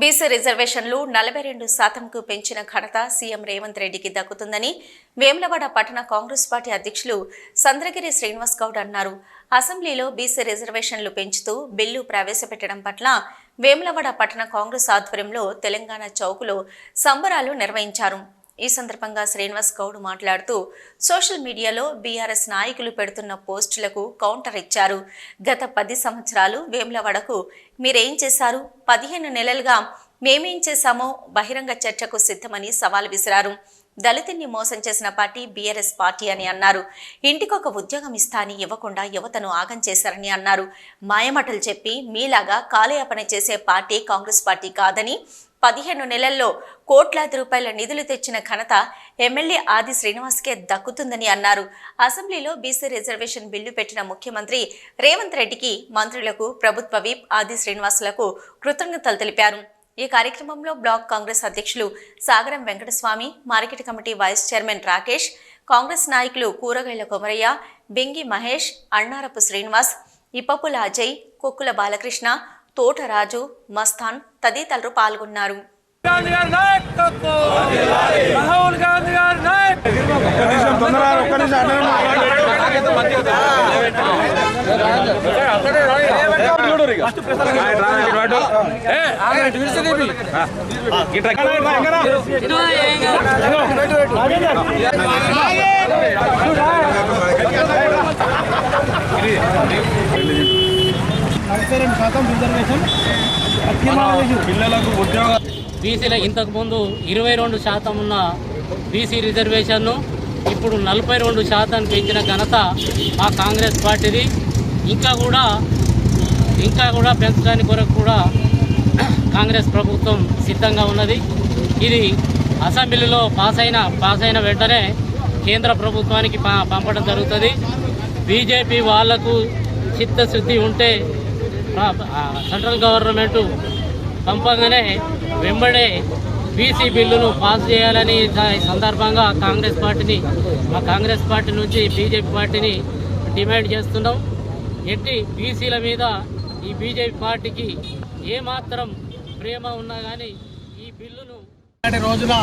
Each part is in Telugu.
బీసీ రిజర్వేషన్లు నలభై రెండు శాతంకు పెంచిన ఘనత సీఎం రేవంత్ రెడ్డికి దక్కుతుందని వేములవాడ పట్టణ కాంగ్రెస్ పార్టీ అధ్యక్షులు చంద్రగిరి శ్రీనివాస్ గౌడ్ అన్నారు. అసెంబ్లీలో బీసీ రిజర్వేషన్లు పెంచుతూ బిల్లు ప్రవేశపెట్టడం పట్ల వేములవాడ పట్టణ కాంగ్రెస్ ఆధ్వర్యంలో తెలంగాణ చౌకులో సంబరాలు నిర్వహించారు. ఈ సందర్భంగా శ్రీనివాస్ గౌడ్ మాట్లాడుతూ సోషల్ మీడియాలో బీఆర్ఎస్ నాయకులు పెడుతున్న పోస్టులకు కౌంటర్ ఇచ్చారు. గత పది సంవత్సరాలు వేములవాడకు మీరేం చేశారు? పదిహేను నెలలుగా మేమేం చేశామో బహిరంగ చర్చకు సిద్ధమని సవాల్ విసిరారు. దళితుల్ని మోసం చేసిన పార్టీ బీఆర్ఎస్ పార్టీ అని అన్నారు. ఇంటికొక ఉద్యోగం ఇస్తాని ఇవ్వకుండా యువతను ఆగం చేశారని అన్నారు. మాయమటలు చెప్పి మీలాగా కాలయాపన చేసే పార్టీ కాంగ్రెస్ పార్టీ కాదని పదిహేను నెలల్లో కోట్లాది రూపాయల నిధులు తెచ్చిన ఘనత ఎమ్మెల్యే ఆది శ్రీనివాస్కే దక్కుతుందని అన్నారు. అసెంబ్లీలో బీసీ రిజర్వేషన్ బిల్లు పెట్టిన ముఖ్యమంత్రి రేవంత్ రెడ్డికి మంత్రులకు ప్రభుత్వ విప్ ఆది శ్రీనివాసులకు కృతజ్ఞతలు తెలిపారు. ఈ కార్యక్రమంలో బ్లాక్ కాంగ్రెస్ అధ్యక్షులు Sagaram Venkataswamy market committee vice chairman Rakesh Congress నాయకులు కూరగాయల కొమరయ్య బెంగి మహేష్ అన్నారపు శ్రీనివాస్ ఇప్పపుల అజయ్ కుక్కుల బాలకృష్ణ తోటరాజు మస్తాన్ తదితరులు పాల్గొన్నారు. నలభై రెండు శాతం రిజర్వేషన్ పిల్లలకు ఉద్యోగ బీసీల ఇంతకుముందు ఇరవై రెండు శాతం ఉన్న బీసీ రిజర్వేషన్ను ఇప్పుడు నలభై రెండు శాతానికి పెంచిన ఘనత మా కాంగ్రెస్ పార్టీది. ఇంకా కూడా ఇంకా కూడా పెంచడానికి కొరకు కూడా కాంగ్రెస్ ప్రభుత్వం సిద్ధంగా ఉన్నది. ఇది అసెంబ్లీలో పాస్ అయిన పాస్ అయిన వెంటనే కేంద్ర ప్రభుత్వానికి పంపడం జరుగుతుంది. బీజేపీ వాళ్ళకు చిత్తశుద్ధి ఉంటే ఆ, ఆ, సెంట్రల్ గవర్నమెంట్ పంపగానే వెంబడే బీసీ బిల్లును పాస్ చేయాలని సందర్భంగా కాంగ్రెస్ పార్టీని మా కాంగ్రెస్ పార్టీ నుంచి బీజేపీ పార్టీని డిమాండ్ చేస్తున్నాం. ఎట్టి బీసీల మీద ఈ బీజేపీ పార్టీకి ఏమాత్రం ప్రేమ ఉన్నా కానీ ఈ బిల్లును రోజున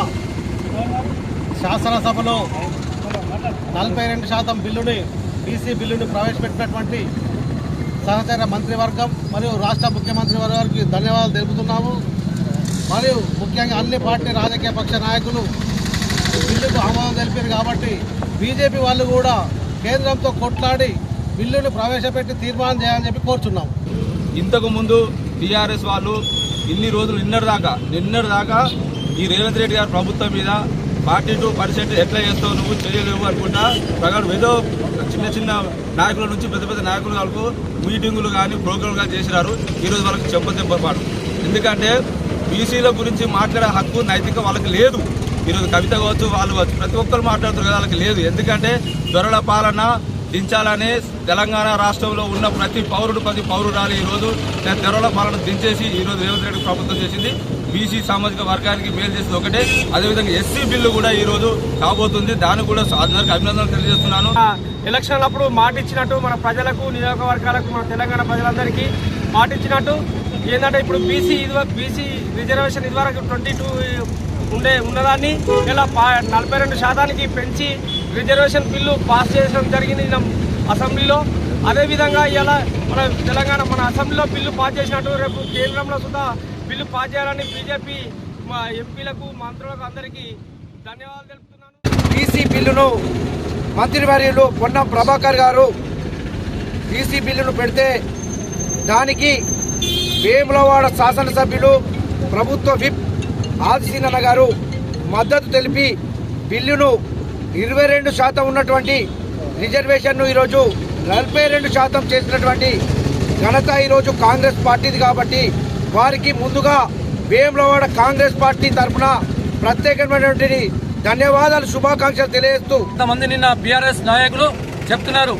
శాసనసభలో నలభై రెండు శాతం బిల్లుని బీసీ బిల్లుని ప్రవేశపెట్టినటువంటి సహచర మంత్రివర్గం మరియు రాష్ట్ర ముఖ్యమంత్రి వారికి ధన్యవాదాలు తెలుపుతున్నాము. మరియు ముఖ్యంగా అన్ని పార్టీ రాజకీయ పక్ష నాయకులు బిల్లుకు ఆమోదం తెలిపారు కాబట్టి బీజేపీ వాళ్ళు కూడా కేంద్రంతో కొట్లాడి బిల్లును ప్రవేశపెట్టి తీర్మానం చేయాలని చెప్పి కోరుచున్నాం ఇంతకు ముందు టీఆర్ఎస్ వాళ్ళు ఇన్ని రోజులు నిన్నటి దాకా నిన్నటి దాకా ఈ రేవంత్ రెడ్డి గారి ప్రభుత్వం మీద ఫార్టీ టూ పర్సెంట్ ఎట్లా చేస్తావు నువ్వు చేయలేవు అనుకుంటా ప్రకారం ఏదో చిన్న చిన్న నాయకుల నుంచి పెద్ద పెద్ద నాయకుల వరకు మీటింగులు కానీ ప్రోగ్రాంలు కానీ చేసినారు. ఈరోజు వాళ్ళకి చెప్పదెబ్బపాటు ఎందుకంటే బీసీల గురించి మాట్లాడే హక్కు నైతిక వాళ్ళకి లేదు. ఈరోజు కవిత కావచ్చు వాళ్ళు కావచ్చు ప్రతి ఒక్కరు మాట్లాడుతారు కదా వాళ్ళకి లేదు. ఎందుకంటే దొరల పాలన దించాలని తెలంగాణ రాష్ట్రంలో ఉన్న ప్రతి పౌరుడు ప్రతి పౌరురాలు ఈరోజు దొరల పాలన దించేసి ఈరోజు రేవంత్ రెడ్డి ప్రభుత్వం చేసింది. బీసీ సామాజిక వర్గానికి మేలు చేసింది ఒకటే. అదేవిధంగా ఎస్సీ బిల్లు కూడా ఈరోజు కాబోతుంది దాన్ని కూడా అందరికి అభినందనలు తెలియజేస్తున్నాను. ఎలక్షన్లప్పుడు మాట ఇచ్చినట్టు మన ప్రజలకు నియోజకవర్గాలకు మన తెలంగాణ ప్రజలందరికీ మాట ఇచ్చినట్టు ఏంటంటే ఇప్పుడు బీసీ ఇది బీసీ రిజర్వేషన్ ఇదివరకు ట్వంటీ టూ ఉండే ఉన్నదాన్ని ఇలా నలభై రెండు శాతానికి పెంచి రిజర్వేషన్ బిల్లు పాస్ చేయడం జరిగింది నిన్న అసెంబ్లీలో. అదేవిధంగా ఇలా మన తెలంగాణ మన అసెంబ్లీలో బిల్లు పాస్ చేసినట్టు రేపు కేంద్రంలో సుధా బిల్లు పాస్ చేయాలని బీజేపీ మా ఎంపీలకు మంత్రులకు అందరికీ ధన్యవాదాలు తెలుపుతున్నాను. బీసీ బిల్లును మంత్రివర్యులు పొన్నం ప్రభాకర్ గారు బీసీ బిల్లును పెడితే దానికి వేములవాడ శాసనసభ్యులు ప్రభుత్వ విప్ ఆదిశీనన్న గారు మద్దతు తెలిపి బిల్లును ఇరవై రెండు శాతం ఉన్నటువంటి రిజర్వేషన్ను ఈరోజు నలభై రెండు శాతం చేసినటువంటి ఘనత ఈరోజు కాంగ్రెస్ పార్టీది కాబట్టి వారికి ముందుగా వేములవాడ కాంగ్రెస్ పార్టీ తరఫున ప్రత్యేకమైనటువంటి ధన్యవాదాలు శుభాకాంక్షలు తెలియజేస్తూ కొంతమంది నిన్న బీఆర్ఎస్ నాయకులు చెప్తున్నారు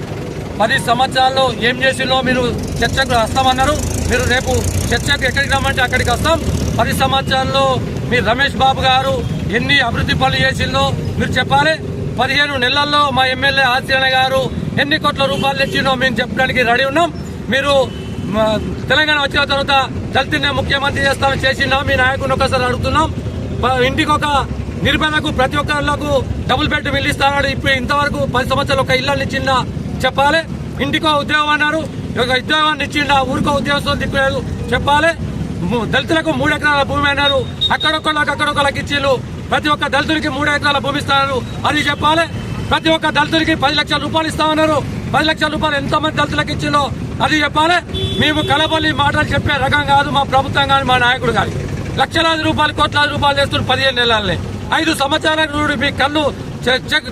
పది సంవత్సరాల్లో ఏం చేసిందో మీరు చర్చకు వస్తామన్నారు. మీరు రేపు చర్చకు ఎక్కడికి రమ్మంటే అక్కడికి వస్తాం. పది సంవత్సరాల్లో మీరు రమేష్ బాబు గారు ఎన్ని అభివృద్ధి పనులు చేసిందో మీరు చెప్పాలి. పదిహేను నెలల్లో మా ఎమ్మెల్యే ఆదిత్యనారాయణ గారు ఎన్ని కోట్ల రూపాయలు తెచ్చిందో మేము చెప్పడానికి రెడీ ఉన్నాం. మీరు తెలంగాణ వచ్చిన తర్వాత దళితున్నే ముఖ్యమంత్రి చేస్తామని చేసినా మీ నాయకుడిని ఒకసారి అడుగుతున్నాం. ఇంటికి ఒక నిర్భయకు ప్రతి ఒక్కరికి డబుల్ బెడ్ ఇల్లు ఇస్తాడు ఇప్పుడు ఇంతవరకు పది సంవత్సరాలు ఒక ఇల్లు ఇచ్చిందా చెప్పాలి. ఇంటికో ఉద్యోగం అన్నారు. ఒక ఉద్యోగాన్ని ఇచ్చిండా? ఊరికో ఉద్యోగం దిక్కులేదు. చెప్పాలి. దళితులకు మూడు ఎకరాల భూమి అన్నారు. అక్కడొక్కళ్ళకి అక్కడొక్కళ్ళకి ఇచ్చిళ్ళు ప్రతి ఒక్క దళితుడికి మూడు ఎకరాల భూమి ఇస్తున్నారు అది చెప్పాలి. ప్రతి ఒక్క దళితుడికి పది లక్షల రూపాయలు ఇస్తామన్నారు. పది లక్షల రూపాయలు ఎంతమంది దళితులకు ఇచ్చిందో అది చెప్పాలి. మేము కలబల్లి మాటలు చెప్పే రకం కాదు మా ప్రభుత్వం కానీ మా నాయకుడు కానీ లక్షలాది రూపాయలు కోట్లాది రూపాయలు చేస్తున్నారు పదిహేను నెలలనే. ఐదు సంవత్సరాలకు నుండి మీ కళ్ళు చె-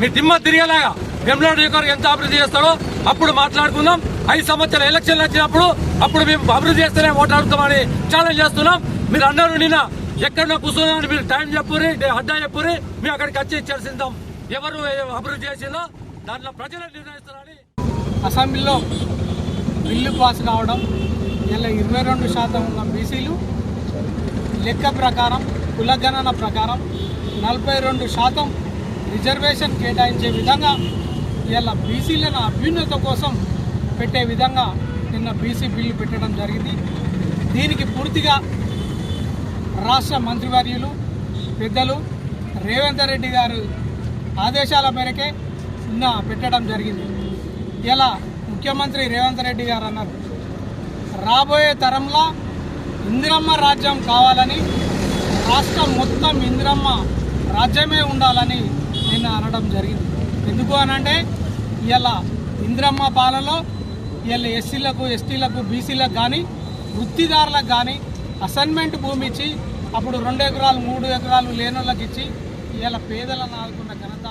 మీ దిమ్మ తిరిగేలాగా. వెమ్లాడు ఎంత అభివృద్ధి చేస్తాడో అప్పుడు మాట్లాడుకుందాం. ఐదు సంవత్సరాల ఎలక్షన్లు వచ్చినప్పుడు అప్పుడు మేము అభివృద్ధి చేస్తేనే ఓటాడుతామని ఛాలెంజ్ చేస్తున్నాం. మీరు అన్నారు నిన్న ఎక్కడో కూర్చున్నామని మీరు టైం చెప్పురి అడ్డా చెప్పురి మేము అక్కడికి వచ్చి చర్చిద్దాం ఎవరు అభివృద్ధి చేసిందో దాంట్లో ప్రజలు నిర్ణయిస్తారని అసెంబ్లీలో బిల్లు పాస్ కావడం ఇలా ఇరవై రెండు శాతం ఉన్న బీసీలు లెక్క ప్రకారం కులగణన ప్రకారం నలభై రెండు శాతం రిజర్వేషన్ కేటాయించే విధంగా ఇలా బీసీలను అభ్యున్నత కోసం పెట్టే విధంగా నిన్న బీసీ బిల్లు పెట్టడం జరిగింది. దీనికి పూర్తిగా రాష్ట్ర మంత్రివర్యులు పెద్దలు రేవంత్ రెడ్డి గారు ఆదేశాల మేరకే నిన్న పెట్టడం జరిగింది. ఇలా ముఖ్యమంత్రి రేవంత్ రెడ్డి గారు అన్నారు. రాబోయే తరంలో ఇందిరమ్మ రాజ్యం కావాలని రాష్ట్రం మొత్తం ఇందిరమ్మ రాజ్యమే ఉండాలని నిన్న అనడం జరిగింది. ఎందుకు అనంటే ఇలా ఇందిరమ్మ పాలలో ఇలా ఎస్సీలకు ఎస్టీలకు బీసీలకు కానీ వృత్తిదారులకు కానీ అసైన్మెంట్ భూమి ఇచ్చి అప్పుడు రెండు ఎకరాలు మూడు ఎకరాలు లేని వాళ్ళకి ఇచ్చి ఇవాళ పేదలను ఆదుకున్న ఘనత